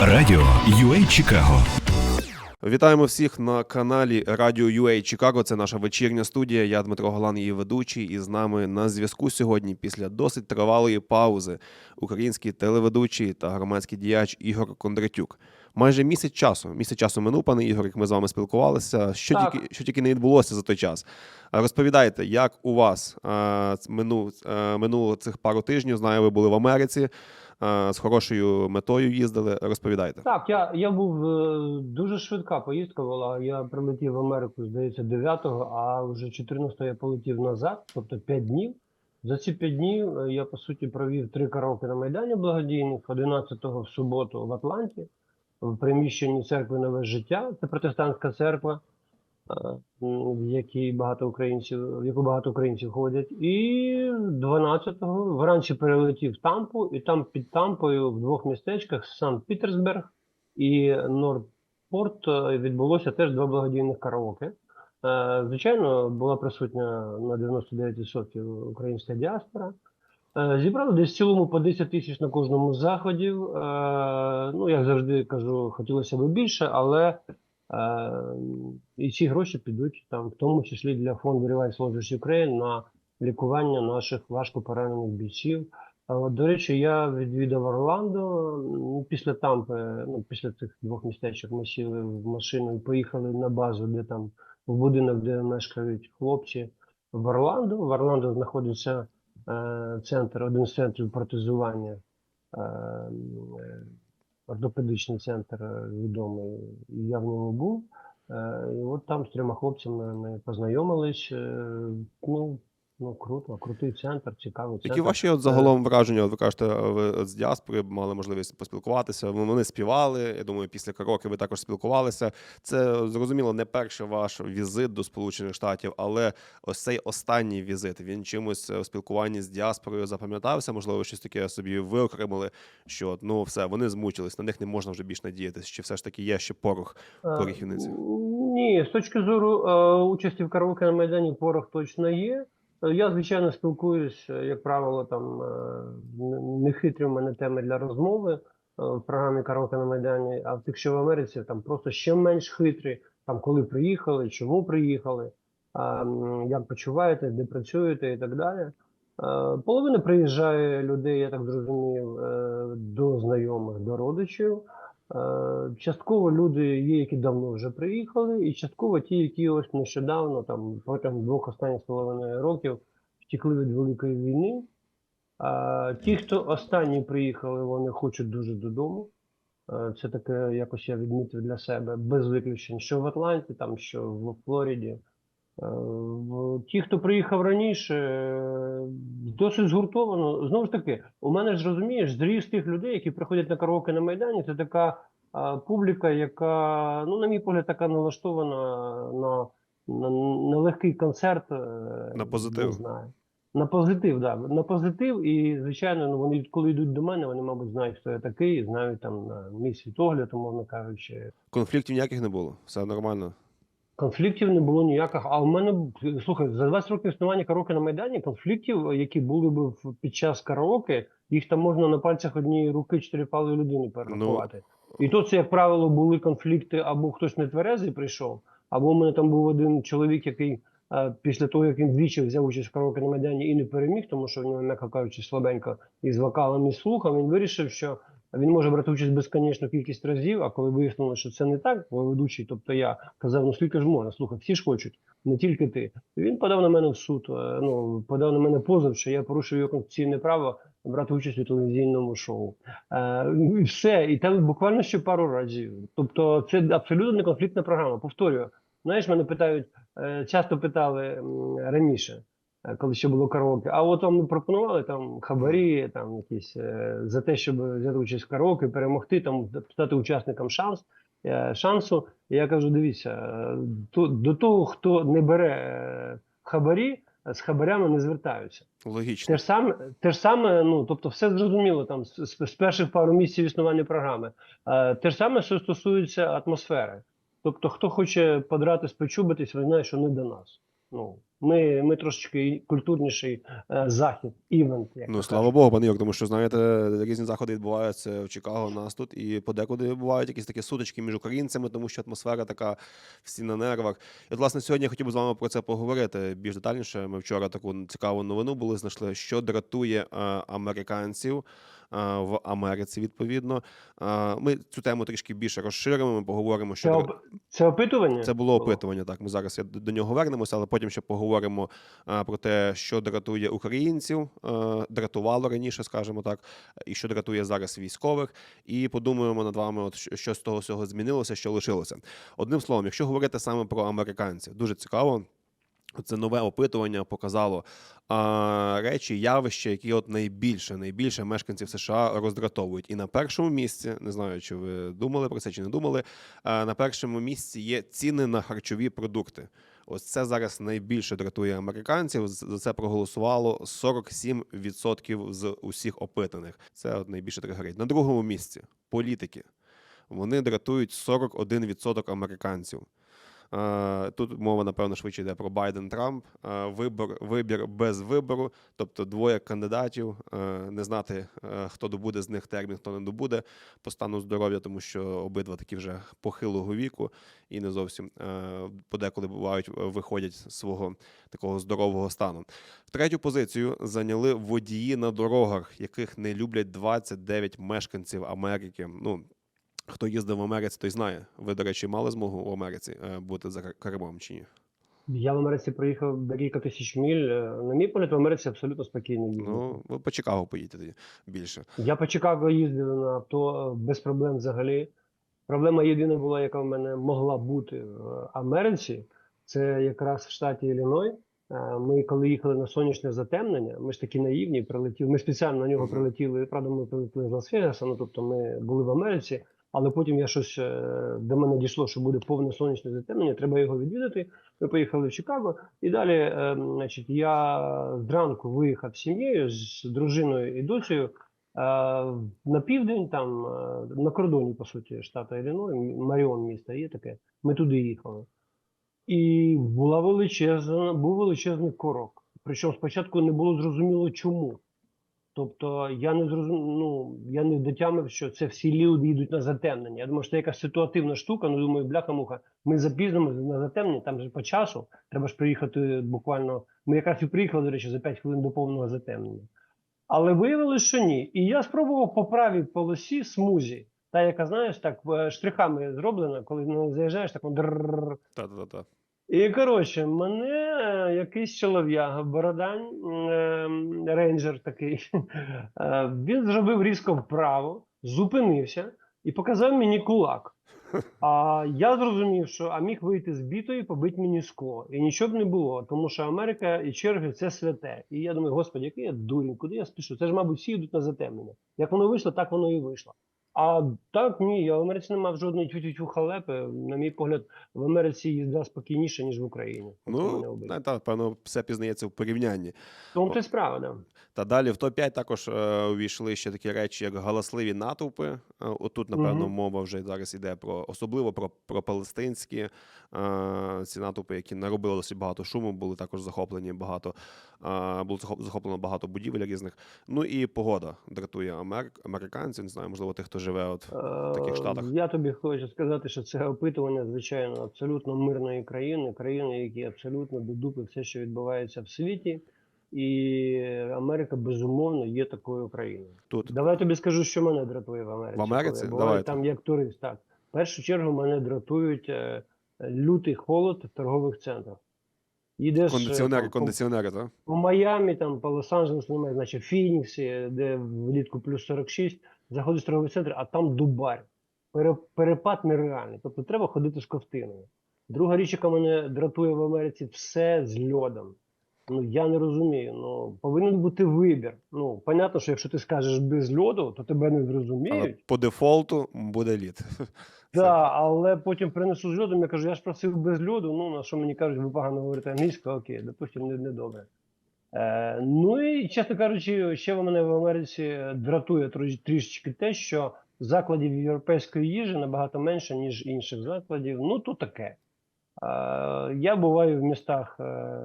Радіо UA Чикаго Вітаємо всіх на каналі Радіо UA Чикаго. Це наша вечірня студія. Я Дмитро Голан, її ведучий, і з нами на зв'язку сьогодні, після досить тривалої паузи, український телеведучий та громадський діяч Ігор Кондратюк. Майже місяць часу. Місяць часу минув, пане Ігор, як ми з вами спілкувалися. Що Так. тільки що тільки не відбулося за той час. Розповідайте, як у вас минув, е, минуло цих пару тижнів. Знаю, ви були в Америці. Е, З хорошою метою їздили. Розповідайте. Так, я, я був е, дуже швидка поїздка була. Я прилетів в Америку, здається, 9-го, а вже 14-го я полетів назад, тобто 5 днів. За ці 5 днів е, я по суті провів три караоке на Майдані благодійних, 11-го в суботу в Атланті, в приміщенні церкви Нове життя. Це протестантська церква, в якій багато українців, в яку багато українців ходять. І 12-го вранці перелетів в Тампу, і там під Тампою в двох містечках Санкт-Пітерсберг і Нордпорт е, відбулося теж два благодійних караоке. Е, Звичайно, була присутня на 99% українська діаспора. Е, Зібрали десь в цілому по 10 тисяч на кожному з заходів. Е, Ну, як завжди кажу, хотілося б більше, але е, і ці гроші підуть там, в тому числі для фонду Revive Soldiers Ukraine на лікування наших важко поранених бійців. До речі, я відвідав Орландо після Тампи, ну, після цих двох містечок ми сіли в машину і поїхали на базу, де там в будинок, де мешкають хлопці в Орландо. В Орландо знаходиться е, центр, один з центрів протезування, е, е, ортопедичний центр е, відомий, і я в ньому був. Е, і от там з трьома хлопцями ми познайомились. Е, ну, ну круто, крутий центр, цікавий центр. Які ваші от загалом враження? От ви кажете, ви от з діаспори мали можливість поспілкуватися. Вони співали. Я думаю, після караоке ви також спілкувалися. Це зрозуміло не перший ваш візит до Сполучених Штатів, але ось цей останній візит він чимось е, в спілкуванні з діаспорою запам'ятався. Можливо, щось таке собі виокремили, що ну все, вони змучились, на них не можна вже більш надіятися. Чи все ж таки є ще порох Е, порохівниці? Ні, з точки зору е, участі в караоке на Майдані порох точно є. Я, звичайно, спілкуюсь, е, як правило, там е, нехитрі в мене теми для розмови е, в програмі Караоке на Майдані, а якщо в Америці там просто ще менш хитрі, там коли приїхали, чому приїхали, як почуваєте, де працюєте і так далі. Половина приїжджає людей, я так зрозумів, до знайомих, до родичів. Е, Частково люди є, які давно вже приїхали, і частково ті, які ось нещодавно, там протягом двох останніх з половиною років, втекли від великої війни. А ті, хто останні приїхали, вони хочуть дуже додому. Е, Це таке якось я відмітив для себе без виключень, що в Атланті, там, що в Флориді. Е, Ті, хто приїхав раніше, е, досить згуртовано. Знову ж таки, у мене ж розумієш, зріст тих людей, які приходять на караоке на Майдані, це така а, публіка, яка, ну, на мій погляд, така налаштована на, на, на легкий концерт. е, На позитив. Не знаю. На позитив, да. На позитив, і, звичайно, ну, вони коли йдуть до мене, вони, мабуть, знають, хто я такий, знають там на мій світогляд, умовно кажучи. Конфліктів ніяких не було. Все нормально. Конфліктів не було ніяких. А в мене слухай, за 20 років існування караоке на Майдані конфліктів, які були б в- під час караоке, їх там можна на пальцях однієї руки чотирипалої людини перерахувати. І то це, як правило, були конфлікти, або хтось не тверезий прийшов, або у мене там був один чоловік, який е, після того, як він двічі взяв участь в караоке на Майдані і не переміг, тому що в нього, м'яко кажучи, слабенько із вокалом і слухом, він вирішив, що він може брати участь безконечну кількість разів, а коли вияснилося, що це не так, бо ведучий, тобто я казав, ну скільки ж можна, слухай, всі ж хочуть, не тільки ти. Він подав на мене в суд, е, ну подав на мене позов, що я порушив його конституційне право брати участь у телевізійному шоу. Е, і все, і там буквально ще пару разів. Тобто, це абсолютно не конфліктна програма. Повторюю, знаєш, мене питають, е, часто питали раніше коли ще було караоке. А от вам пропонували там хабарі, там якісь е, за те, щоб взяти участь в караоке, перемогти, там стати учасником шанс, е, шансу. І я кажу: дивіться, е, то, до того, хто не бере е, хабарі, е, з хабарями не звертаються. Логічно. Те ж саме, те ж саме, ну тобто, все зрозуміло там з, з- перших пару місяців існування програми. Е, те ж саме, що стосується атмосфери. Тобто, хто хоче подрати, спочубитись, ви знаєте, що не до нас. Ну Ми, ми трошечки культурніший е, захід, івент. Як Ну, слава. Богу, пане Юр, тому що знаєте, різні заходи відбуваються в Чикаго, у нас тут, і подекуди бувають якісь такі сутички між українцями, тому що атмосфера така всі на нервах. І от, власне, сьогодні я хотів би з вами про це поговорити більш детальніше. Ми вчора таку цікаву новину були, знайшли, що дратує е, американців. Е, В Америці відповідно Е, ми цю тему трішки більше розширимо. Ми поговоримо, що Це, оп... це опитування? це було опитування. Так, ми зараз до нього вернемося, але потім ще поговоримо про те, що дратує українців, е, дратувало раніше, скажімо так, і що дратує зараз військових. І подумаємо над вами, от що з того всього змінилося, що лишилося. Одним словом, якщо говорити саме про американців, дуже цікаво. Це нове опитування показало а, речі, явища, які от найбільше, найбільше мешканців США роздратовують. І на першому місці, не знаю, чи ви думали про це, чи не думали. а, на першому місці є ціни на харчові продукти. Ось це зараз найбільше дратує американців. За це проголосувало 47% з усіх опитаних. Це от найбільше тригерить. На другому місці політики. Вони дратують 41% американців. Е, Тут мова, напевно, швидше йде про Байден Трамп. Е, Вибор, вибір без вибору, тобто двоє кандидатів, е, не знати, хто добуде з них термін, хто не добуде по стану здоров'я, тому що обидва такі вже похилого віку і не зовсім подеколи бувають, виходять з свого такого здорового стану. Третю позицію зайняли водії на дорогах, яких не люблять 29 мешканців Америки. Ну, Хто їздив в Америці, той знає. Ви, до речі, мали змогу в Америці е, бути за кер- кермом чи ні? Я в Америці проїхав декілька тисяч міль. Е, На мій погляд, в Америці абсолютно спокійно. Ну, ви по Чикаго поїдете тоді більше. Я по Чикаго їздив на авто е, без проблем взагалі. Проблема єдина була, яка в мене могла бути в Америці, це якраз в штаті Ілліной. Ми коли їхали на сонячне затемнення, ми ж такі наївні, прилетіли. Ми спеціально на нього прилетіли. Правда, ми прилетіли з Лас-Вегаса, ну тобто ми були в Америці, але потім я щось е, до мене дійшло, що буде повне сонячне затемнення, треба його відвідати. Ми поїхали в Чикаго, і далі, е, значить, я зранку виїхав з сім'єю, з дружиною і дочею. е, На південь, там на кордоні, по суті, штату Ілліной, Маріон місто є таке. Ми туди їхали. І була величезна, був величезний корок. Причому спочатку не було зрозуміло чому. Тобто я не зрозум... ну, я не дотямив, що це всі люди йдуть на затемнення. Я думаю, що це якась ситуативна штука. Ну думаю, бляха-муха, ми запізнимося на затемнення, там же по часу. Треба ж приїхати буквально. Ми якраз і приїхали, до речі, за 5 хвилин до повного затемнення. Але виявилося, що ні. І я спробував по правій полосі смузі, та яка, знаєш, так е, штрихами зроблена, коли не заїжджаєш, так дрррр. Та-та-та. І коротше, мене е, якийсь чолов'яга, бородань, ем, рейнджер такий, е, він зробив різко вправо, зупинився і показав мені кулак. А я зрозумів, що а міг вийти з бітою і побити мені скло. І нічого б не було, тому що Америка і черги це святе. І я думаю, господи, який я дурень, куди я спішу? Це ж, мабуть, всі йдуть на затемнення. Як воно вийшло, так воно і вийшло. А так ні, я в Америці не мав жодної тютю халепи. На мій погляд, в Америці їзда спокійніше, ніж в Україні. Ну, вбили. певно, все пізнається в порівнянні. Тому це справа, да. Та далі в топ-5 також е, увійшли ще такі речі, як галасливі натовпи. Е, Отут, напевно, Мгм. мова вже зараз йде про особливо про, про палестинські е, ці натовпи, які наробили досить багато шуму, були також захоплені багато, е, було захоплено багато будівель різних. Ну і погода дратує америк, американців. Не знаю, можливо, тих, хто живе от в таких Е, штатах. Я тобі хочу сказати, що це опитування, звичайно, абсолютно мирної країни, країни, які абсолютно до дупи все, що відбувається в світі. І Америка безумовно є такою країною. Тут Давай тобі скажу, що мене дратує в Америці. В Америці? Давайте. там як турист. Так. В першу чергу мене дратують е, лютий холод в торгових центрах. Їдеш е, кондиціонери, там, кондиціонери, так? по Майамі, там, по Лос-Анджелесу немає, значить, в Фініксі, де влітку плюс 46, заходиш в торговий центр, а там дубар. Перепад нереальний. Тобто треба ходити з ковтиною. Друга річ, яка мене дратує в Америці, все з льодом. Ну я не розумію. Ну повинен бути вибір. Ну, понятно, що якщо ти скажеш без льоду, то тебе не Але по дефолту буде лід. Так, але потім принесу з льодом, я кажу, я ж просив без льоду. Ну, на що мені кажуть, ви погано говорите англійською, окей, допустимо, не, не добре. Е, ну і, чесно кажучи, ще в мене в Америці дратує трішечки те, що закладів європейської їжі набагато менше, ніж інших закладів. Ну, то таке. Я буваю в містах, е,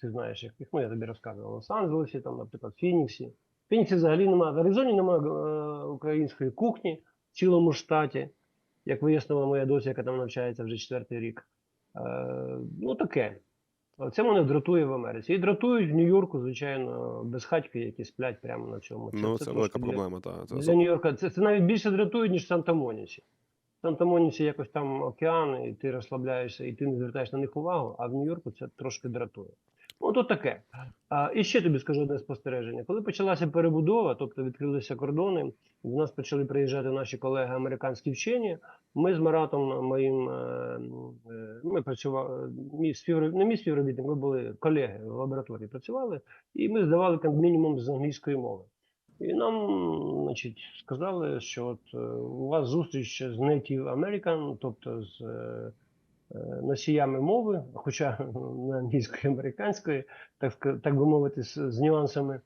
ти знаєш, яких, ну я тобі розказував, Лос-Анджелесі, там, наприклад, Фініксі. В Фініксі взагалі немає, в Аризоні немає е, української кухні в цілому штаті, як вияснила моя доця, яка там навчається вже четвертий рік. Е, Ну, таке. Це мене дратує в Америці. І дратують в Нью-Йорку, звичайно, безхатьки, які сплять прямо на цьому. Ну, це, велика трошки для- проблема. Та, це, для Нью-Йорка це, це навіть більше дратує, ніж в Санта-Моніці. В Санта-Моніці якось там океан, і ти розслабляєшся, і ти не звертаєш на них увагу, а в Нью-Йорку це трошки дратує. Ну, то таке. А, і ще тобі скажу одне спостереження. Коли почалася перебудова, тобто відкрилися кордони, до нас почали приїжджати наші колеги американські вчені. Ми з Маратом моїм е, е, ми працювали, мій співроб... не мій співробітник, ми були колеги в лабораторії працювали, і ми здавали як мінімум з англійської мови. І нам, значить, сказали, що от е, у вас зустріч з Native American, тобто з носіями мови, хоча не англійської, американської, так, так би мовити, з, з нюансами,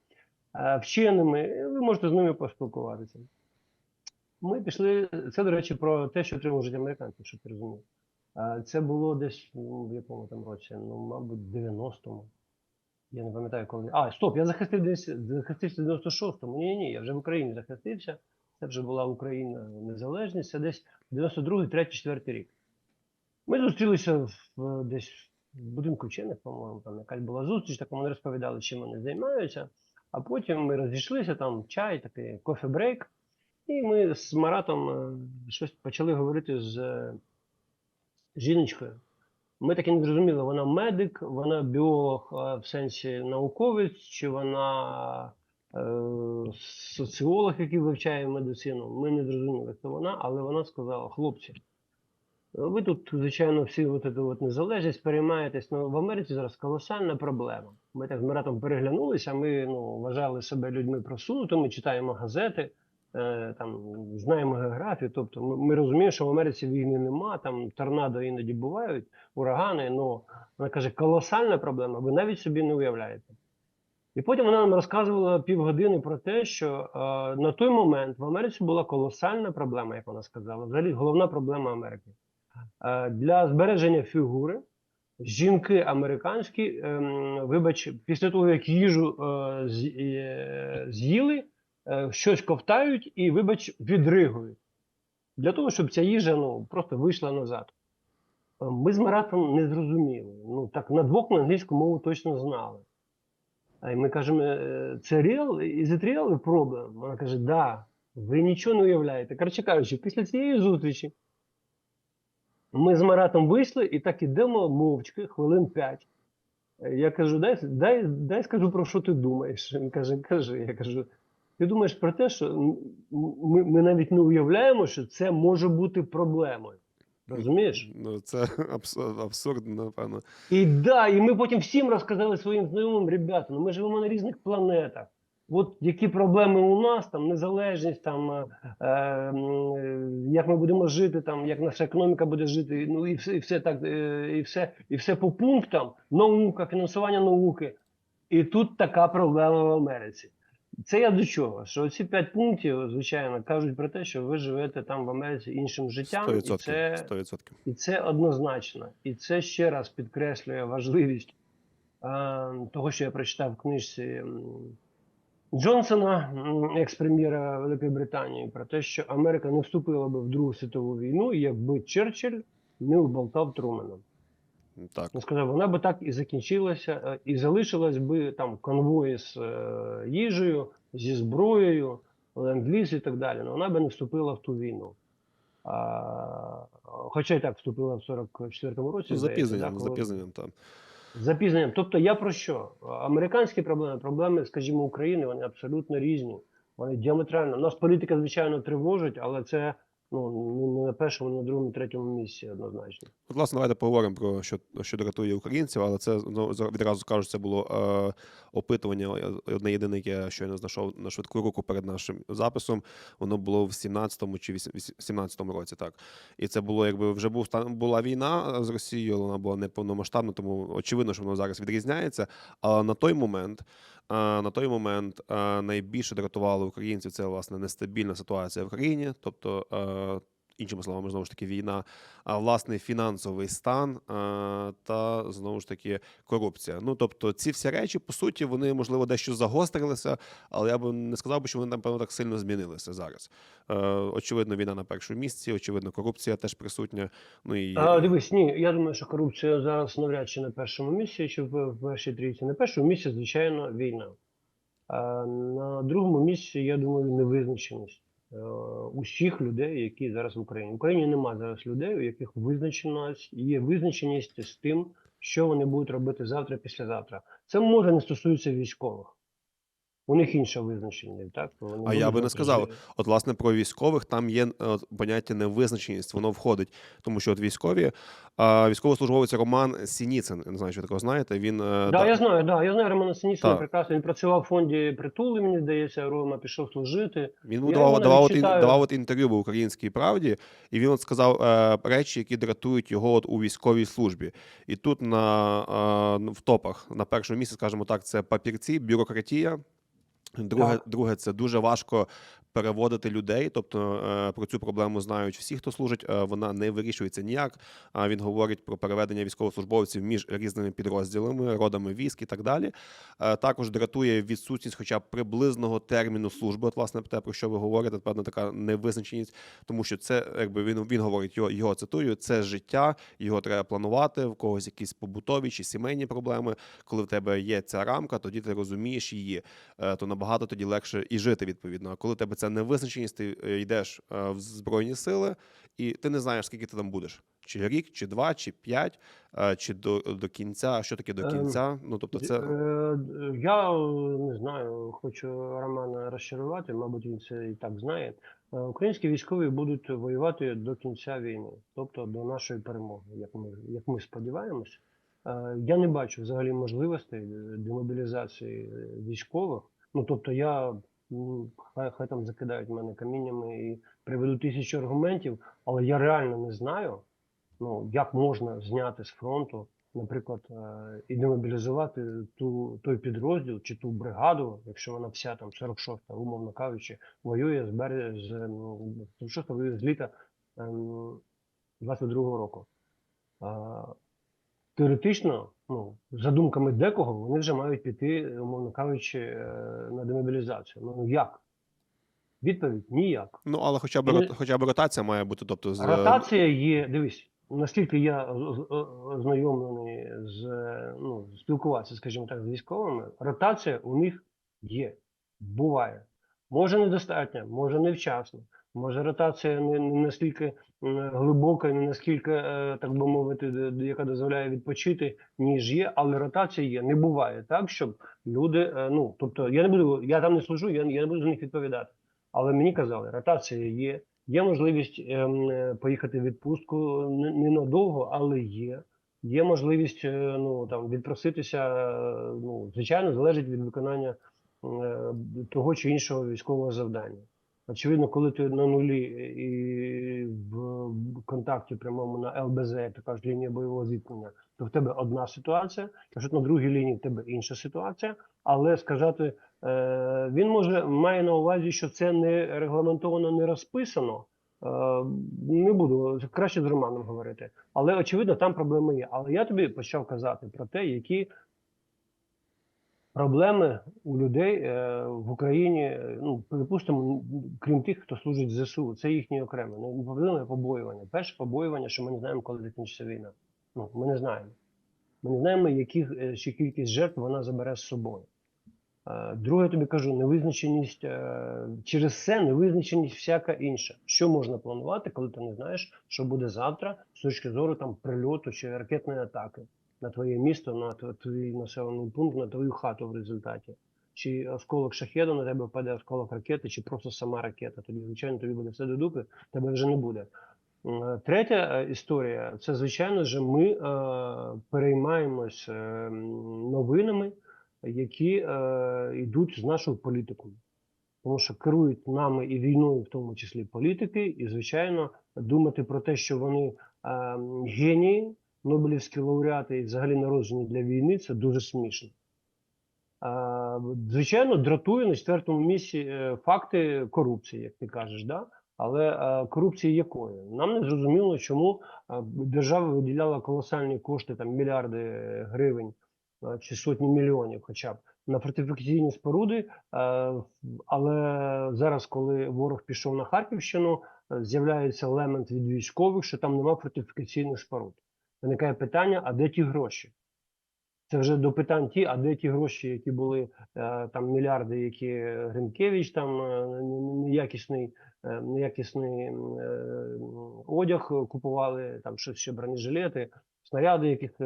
е, вченими, ви можете з ними поспілкуватися. Ми пішли, це, до речі, про те, що отримав жити американці, щоб ти розумів. Е, Це було десь ну, в якому там році, ну, мабуть, 90-му. Я не пам'ятаю, коли. А, стоп, я захистив десь захистився в 96-му. Ні, ні, я вже в Україні захистився. Це вже була Україна незалежність, це десь 92-й, 3 4 рік. Ми зустрілися в, десь в будинку вчених, по-моєму, там якась була зустріч, так вони розповідали, чим вони займаються. А потім ми розійшлися, там чай, такий кофе-брейк. І ми з Маратом е, щось почали говорити з е, жіночкою. Ми так і не зрозуміли, вона медик, вона біолог е, в сенсі науковець, чи вона е, соціолог, який вивчає медицину. Ми не зрозуміли, хто вона, але вона сказала: хлопці, ви тут, звичайно, всі от эту от незалежність переймаєтесь, але в Америці зараз колосальна проблема. Ми так з Маратом переглянулися, ми ну, вважали себе людьми просунутими, читаємо газети, е, там, знаємо географію. Тобто ми, ми розуміємо, що в Америці війни нема, там торнадо іноді бувають, урагани, але вона каже, колосальна проблема, ви навіть собі не уявляєте. І потім вона нам розказувала півгодини про те, що е, на той момент в Америці була колосальна проблема, як вона сказала, взагалі головна проблема Америки. Е, для збереження фігури жінки американські, ем, вибач, після того, як їжу е, е, з'їли, щось ковтають і, вибач, відригують. Для того, щоб ця їжа ну, просто вийшла назад. Ми з Маратом не зрозуміли. Ну, так, на двох ми англійську мову точно знали. А ми кажемо, «Е, це real? Is it real? Вона каже, да, ви нічого не уявляєте. Коротше кажучи, після цієї зустрічі ми з Маратом вийшли і так ідемо мовчки, хвилин п'ять. Я кажу, дай, дай, дай скажу, про що ти думаєш. Він каже, кажи. Я кажу, ти думаєш про те, що ми, ми навіть не уявляємо, що це може бути проблемою. Розумієш? Ну, це абсурд, абсурдно, напевно. І да, і ми потім всім розказали своїм знайомим, ребята, ну ми живемо на різних планетах. От які проблеми у нас, там незалежність, там е, е, е, як ми будемо жити, там як наша економіка буде жити, ну і все, і все так, е, і все, і все по пунктам, наука, фінансування науки. І тут така проблема в Америці. Це я до чого? Що ці п'ять пунктів, звичайно, кажуть про те, що ви живете там в Америці іншим життям, 100%. це 100%. і це однозначно. І це ще раз підкреслює важливість е, того, що я прочитав в книжці Джонсона, екс-прем'єра Великої Британії, про те, що Америка не вступила би в Другу світову війну, якби Черчилль не вболтав Трумена. Так. Він сказав, вона би так і закінчилася, е, і залишилась би там конвої з е, їжею, зі зброєю, ленд-ліз і так далі. але вона би не вступила в ту війну. А, хоча і так вступила в 44-му році. З здається, запізненням, з коли- запізненням, так. Запізненням. Тобто я про що? Американські проблеми, проблеми, скажімо, України, вони абсолютно різні. Вони діаметрально. Нас політика, звичайно, тривожить, але це ну, на першому, на другому, третьому місці однозначно. От, власне, давайте поговоримо про що, що дратує українців, але це ну, відразу кажу, це було е, опитування одне єдине, яке я щойно знайшов на швидку руку перед нашим записом. Воно було в 17-му чи 17-му році, так. І це було, якби вже був була війна з Росією, вона була не повномасштабна, тому очевидно, що воно зараз відрізняється. Але на той момент, на той момент найбільше дратувало українців це власне нестабільна ситуація в країні, тобто. Іншими словами, знову ж таки, війна, а власний фінансовий стан та знову ж таки корупція. Ну тобто, ці всі речі, по суті, вони можливо дещо загострилися, але я би не сказав що вони напевно так сильно змінилися зараз. Е, очевидно, війна на першому місці, очевидно, корупція теж присутня. Ну і А, дивись, ні, я думаю, що корупція зараз навряд чи на першому місці, чи в, першій трійці. На першому місці, звичайно, війна. А на другому місці, я думаю, невизначеність усіх людей, які зараз в Україні. В Україні немає зараз людей, у яких визначеність, є визначеність з тим, що вони будуть робити завтра, післязавтра. Це може не стосується військових. У них інша визначеність, так? Вони А я би не сказав. От, власне, про військових там є е, поняття невизначеність, воно входить. Тому що от військові, а, військовослужбовець Роман Сініцин, не знаю, ви такого знаєте. Він е, Да, да- я знаю, да, я знаю Романа Так. прекрасно. Він працював в фонді притули, мені здається, Рома пішов служити. Він Я давав, давав, от, давав от інтерв'ю в українській правді, і він от сказав е, речі, які дратують його от у військовій службі. І тут на е, в топах на першому місці, скажімо так, це папірці, бюрократія. Друге, друге, це дуже важко переводити людей. Тобто е, про цю проблему знають всі, хто служить. Е, вона не вирішується ніяк. А він говорить про переведення військовослужбовців між різними підрозділами, родами військ і так далі. Е, Також дратує відсутність, хоча б приблизного терміну служби. От, власне, те, про що ви говорите, певна така невизначеність, тому що це, якби він, він говорить, його, його цитую, це життя, його треба планувати, в когось якісь побутові чи сімейні проблеми. Коли в тебе є ця рамка, тоді ти розумієш її, то набагато тоді легше і жити відповідно. А коли тебе ця невизначеність, ти е, йдеш е, в збройні сили, і ти не знаєш, скільки ти там будеш. Чи рік, чи два, чи п'ять, е, чи до, до кінця. Що таке до кінця? Ну тобто, це Я не знаю, хочу Романа розчарувати, мабуть, він це і так знає. Українські військові будуть воювати до кінця війни, тобто до нашої перемоги, як ми, як ми сподіваємось. Е, Я не бачу взагалі можливостей демобілізації військових. Ну тобто, я м, хай, хай там закидають мене каміннями і приведуть тисячу аргументів, але я реально не знаю, ну як можна зняти з фронту наприклад, е, і демобілізувати ту, той підрозділ чи ту бригаду, якщо вона вся там 46-та, умовно кажучи, воює з бере з ем, 46-та воює з літа ем, 22-го року. А, Теоретично, ну, за думками декого, вони вже мають піти, умовно кажучи, е, на демобілізацію. Ну як? Відповідь ніяк. ну але хоча б Вони- хоча б ротація має бути. Тобто з Ротація є, дивись, наскільки я з- ознайомлений з е, ну, спілкуватися, скажімо так, з військовими, ротація у них є, буває. Може недостатньо, може невчасно, може ротація не, не настільки глибока, не наскільки, е, так би мовити, яка дозволяє відпочити, ніж є, але ротація є. Не буває так, щоб люди, е, ну тобто, я не буду, я там не служу, я, я не буду за них відповідати. Але мені казали, ротація є, Є можливість ем, е, поїхати в відпустку не- ненадовго, але є. Є можливість е, ну, там, відпроситися, е, ну, звичайно, залежить від виконання е, того чи іншого військового завдання. Очевидно, коли ти на нулі і в контакті прямому на ЛБЗ, як то кажуть, лінія бойового зіткнення, то в тебе одна ситуація, якщо на другій лінії в тебе інша ситуація, але сказати, е, він може має на увазі, що це не регламентовано, не розписано. Е, не буду краще з Романом говорити, але очевидно, там проблеми є. Але я тобі почав казати про те, які проблеми у людей е, в Україні, е, ну припустимо, крім тих, хто служить в ЗСУ, це їхні окремі. Ну, проблеми побоювання. Перше побоювання, що ми не знаємо, коли закінчиться війна. Ну, ми не знаємо. Ми не знаємо, яких е, ще кількість жертв вона забере з собою. Друге, тобі кажу, невизначеність через це невизначеність всяка інша. Що можна планувати, коли ти не знаєш, що буде завтра з точки зору там прильоту чи ракетної атаки на твоє місто, на твій населений пункт, на твою хату в результаті. Чи осколок шахеду на тебе впаде осколок ракети, чи просто сама ракета. Тоді, звичайно, тобі буде все до дупи, тебе вже не буде. Третя е, історія це, звичайно ж, ми е, переймаємось е, новинами, які е, йдуть з нашою політикою. Тому що керують нами і війною, в тому числі політики, і, звичайно, думати про те, що вони е, генії, Нобелівські лауреати і взагалі народжені для війни, це дуже смішно. Звичайно, дратує на четвертому місці е, факти корупції, як ти кажеш, да? Але е, корупції якої? Нам не зрозуміло, чому е, держава виділяла колосальні кошти, там мільярди гривень чи сотні мільйонів, хоча б на фортифікаційні споруди. Але зараз, коли ворог пішов на Харківщину, з'являється елемент від військових, що там немає фортифікаційних споруд. Виникає питання: а де ті гроші? Це вже до питань ті, а де ті гроші, які були е, там мільярди, які Гринкевич там е, неякісний, е, неякісний одяг купували, там щось ще бронежилети, снаряди, яких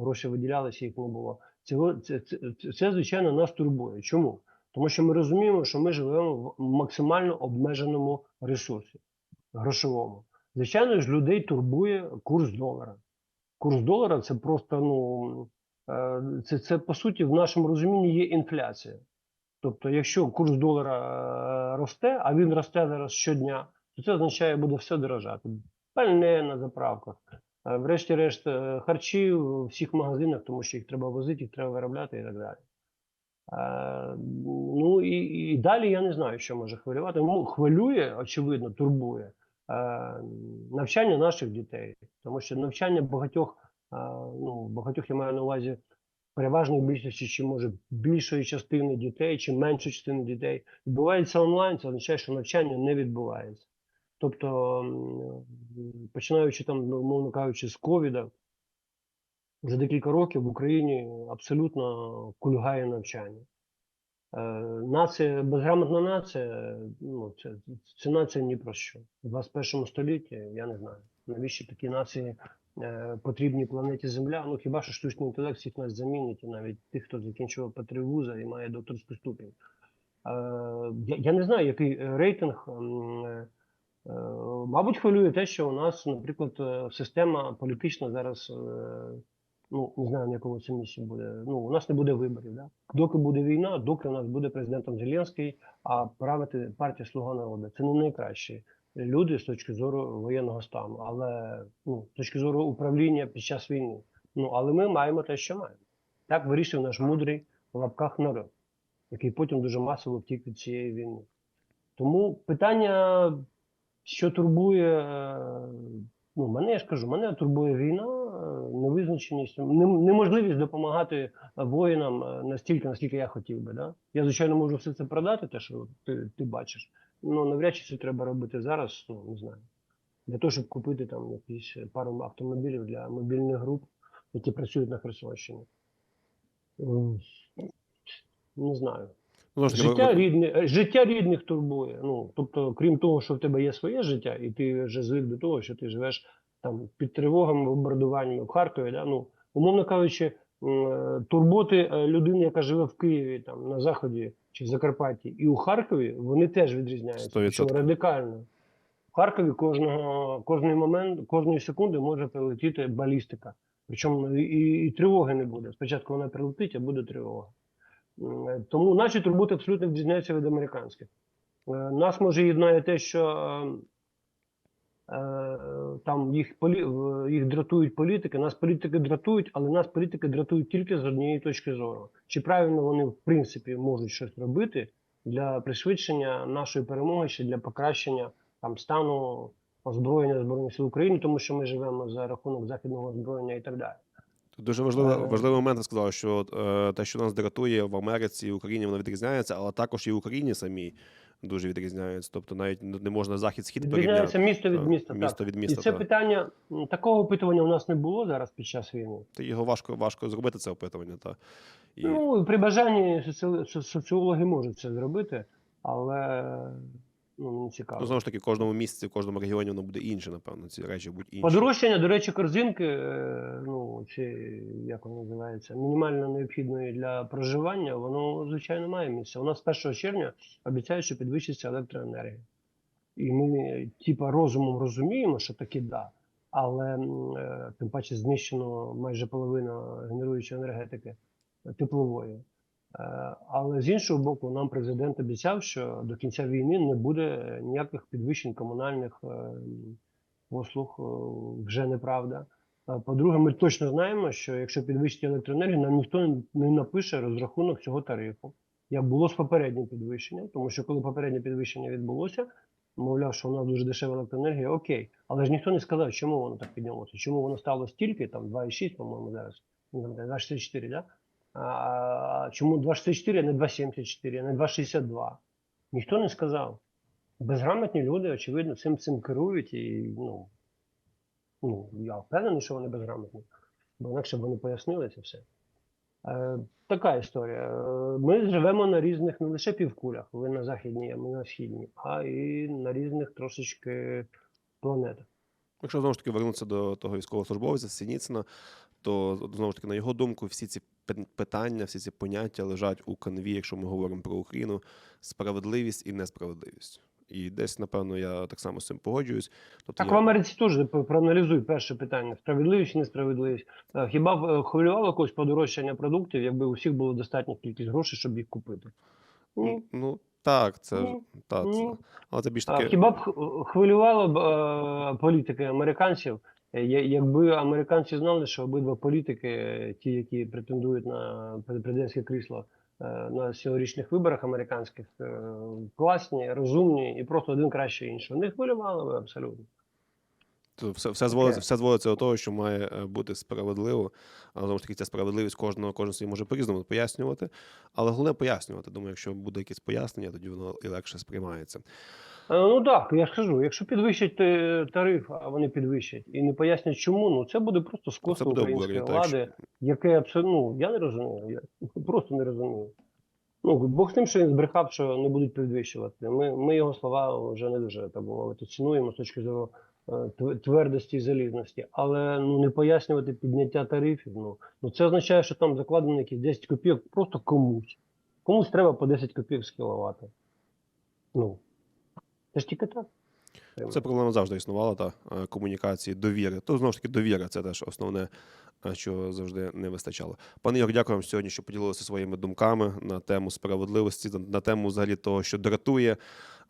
гроші виділялися, їх не було. Цього це, це, це звичайно нас турбує. Чому? Тому що ми розуміємо, що ми живемо в максимально обмеженому ресурсі грошовому. Звичайно ж, людей турбує курс долара. Курс долара це просто ну. Е, Це, це по суті в нашому розумінні є інфляція. Тобто, якщо курс долара е, росте, а він росте зараз щодня, то це означає, буде все дорожати. Пальне на заправках, е, врешті-решт, харчі в всіх магазинах, тому що їх треба возити, їх треба виробляти і так далі. Ну і, і далі я не знаю, що може хвилювати. Ну, хвилює, очевидно, турбує навчання наших дітей, тому що навчання багатьох ну, багатьох я маю на увазі переважної більшості, чи може більшої частини дітей, чи меншої частини дітей відбувається онлайн, це означає, що навчання не відбувається. Тобто, починаючи там, ну, умовно кажучи, з ковіда, вже декілька років в Україні абсолютно кульгає навчання. Е, Нація, безграмотна нація, ну, це, це нація ні про що. В 21 столітті я не знаю, навіщо такі нації е, потрібні планеті Земля. Ну хіба що штучний інтелект всіх нас замінить, і навіть тих, хто закінчив по вуза і має докторську ступінь. Е, я, я не знаю, який рейтинг. е, е, Мабуть, хвилює те, що у нас, наприклад, е, система політична зараз, ну не знаю, на якому це місці буде. Ну, у нас не буде виборів. Да? Доки буде війна, доки у нас буде президентом Зеленський, а правити партія Слуга народу. Це не найкращі люди з точки зору воєнного стану, але ну, з точки зору управління під час війни. Ну, але ми маємо те, що маємо. Так вирішив наш мудрий в лапках народ, який потім дуже масово втік від цієї війни. Тому питання, що турбує, е, ну, мене я ж кажу, мене турбує війна, е, невизначеність, неможливість допомагати воїнам е, настільки, наскільки я хотів би. Да? Я, звичайно, можу все це продати, те, що ти, ти бачиш. Ну, навряд чи це треба робити зараз, ну, не знаю. Для того, щоб купити там якісь пару автомобілів для мобільних груп, які працюють на Херсонщині. Не знаю. Життя, ви- рідне, життя рідних турбує. Ну, тобто, крім того, що в тебе є своє життя, і ти вже звик до того, що ти живеш там під тривогами, бомбардуваннями в Харкові. Да? Ну, умовно кажучи, е, турботи е, людини, яка живе в Києві, там, на Заході чи в Закарпатті, і у Харкові, вони теж відрізняються. 100%. Причому радикально. В Харкові кожного, кожний момент, кожної секунди може прилетіти балістика. Причому і, і тривоги не буде. Спочатку вона прилетить, а буде тривога. Тому наші турботи абсолютно відрізняються від американських. Е, Нас може єднає те, що е, е, там їх, полі... їх дратують політики, нас політики дратують, але нас політики дратують тільки з однієї точки зору. Чи правильно вони, в принципі, можуть щось робити для пришвидшення нашої перемоги чи для покращення там, стану озброєння Збройних сил України, тому що ми живемо за рахунок західного озброєння і так далі. Тут дуже важливий, важливий момент ти сказав, що е, те, що нас дратує в Америці і Україні, воно відрізняється, але також і в Україні самій дуже відрізняється. Тобто навіть не можна захід-схід Відрізняється порівняти. місто від Так, міста. місто так. від міста, І це так. питання такого опитування у нас не було зараз під час війни. Та його важко, важко зробити це опитування. Та. І, Ну, при бажанні соціологи можуть це зробити, але ну, не цікаво. ну, знову ж таки, в кожному місці, в кожному регіоні воно буде інше, напевно. Ці речі будуть інші. Подорожчання, до речі, корзинки, е, ну чи як воно називається, мінімально необхідної для проживання, воно звичайно має місце. У нас 1 червня обіцяють, що підвищиться електроенергія. І ми, типа, розумом розуміємо, що таки да. Але е, тим паче знищено майже половина генеруючої енергетики теплової. Е, Але з іншого боку, нам президент обіцяв, що до кінця війни не буде ніяких підвищень комунальних е, послуг, е, вже неправда. По-друге, ми точно знаємо, що якщо підвищити електроенергію, нам ніхто не напише розрахунок цього тарифу, як було з попереднім підвищенням, тому що коли попереднє підвищення відбулося, мовляв, що нас дуже дешева електроенергія, окей. Але ж ніхто не сказав, чому воно так піднялося, чому воно стало стільки, там 2,6, по-моєму, зараз. Не пам'ятаю, 2,64, да? Чому 2,64, а не 2,74, а не 2,62? Ніхто не сказав. Безграмотні люди, очевидно, цим цим керують і ну, ну я впевнений, що вони безграмотні, бо інакше б вони пояснили це все. Е, така історія. Е, Ми живемо на різних не лише півкулях, ви на західній, а ми на східній, а і на різних трошечки планетах. Якщо знову ж таки вернутися до того військовослужбовця Сініцина, то знову ж таки, на його думку, всі ці питання, всі ці поняття лежать у канві, якщо ми говоримо про Україну, справедливість і несправедливість. І десь, напевно, я так само з цим погоджуюсь. Тобто Так я- в Америці теж проаналізуй перше питання: справедливість чи несправедливість. Е, Хіба б е, хвилювало когось подорожчання продуктів, якби у всіх було достатня кількість грошей, щоб їх купити? М, Ну, так, це, Ні. так, це, але це більш таке. хіба б хвилювало б е, політики американців, якби американці знали, що обидва політики, е, ті, які претендують на президентське крісло е, на цьогорічних виборах американських, е, класні, розумні і просто один краще іншого. Не хвилювало б абсолютно. То все, все, зводиться, все зводиться до того, що має е, бути справедливо. Але знову ж таки, ця справедливість кожного кожен собі може по-різному пояснювати. Але головне пояснювати. Думаю, якщо буде якесь пояснення, тоді воно і легше сприймається. Е, Ну так, я ж кажу, якщо підвищать е, тариф, а вони підвищать, і не пояснять чому, ну це буде просто скос української влади, яке абсолютно, ну, я не розумію, я просто не розумію. Ну, Бог з тим, що він збрехав, що не будуть підвищувати. Ми, ми його слова вже не дуже, так мовити, цінуємо з точки зору е, твердості і залізності. Але ну, не пояснювати підняття тарифів, ну, ну це означає, що там закладено якісь 10 копійок просто комусь. Комусь треба по 10 копійок з кіловата. Ну, це ж тільки так. Це проблема завжди існувала, та е, комунікації, довіри. То знову ж таки довіра це теж основне, е, що завжди не вистачало. Пане Ігор, дякую вам сьогодні, що поділилися своїми думками на тему справедливості, на- тему взагалі того, що дратує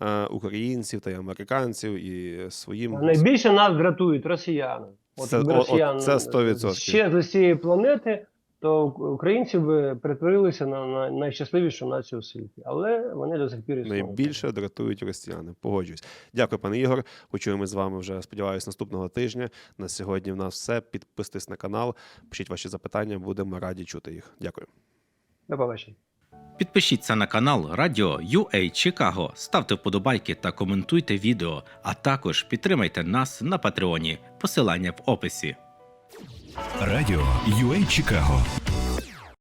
е, українців та й американців і своїм Найбільше нас дратують росіяни. От Це- якби о- росіян це 100%. ще з цієї планети, то українці би перетворилися на, на найщасливішу націю у світі. Але вони до сих пір існують. найбільше дратують росіяни. Погоджуюсь. Дякую, пане Ігор. Почуємо з вами вже, сподіваюся, наступного тижня. На сьогодні в нас все. Підписуйтесь на канал, пишіть ваші запитання, будемо раді чути їх. Дякую. До побачення. Підпишіться на канал Радіо UA Чикаго, ставте вподобайки та коментуйте відео, а також підтримайте нас на Патреоні. Посилання в описі. Радіо UA Чикаго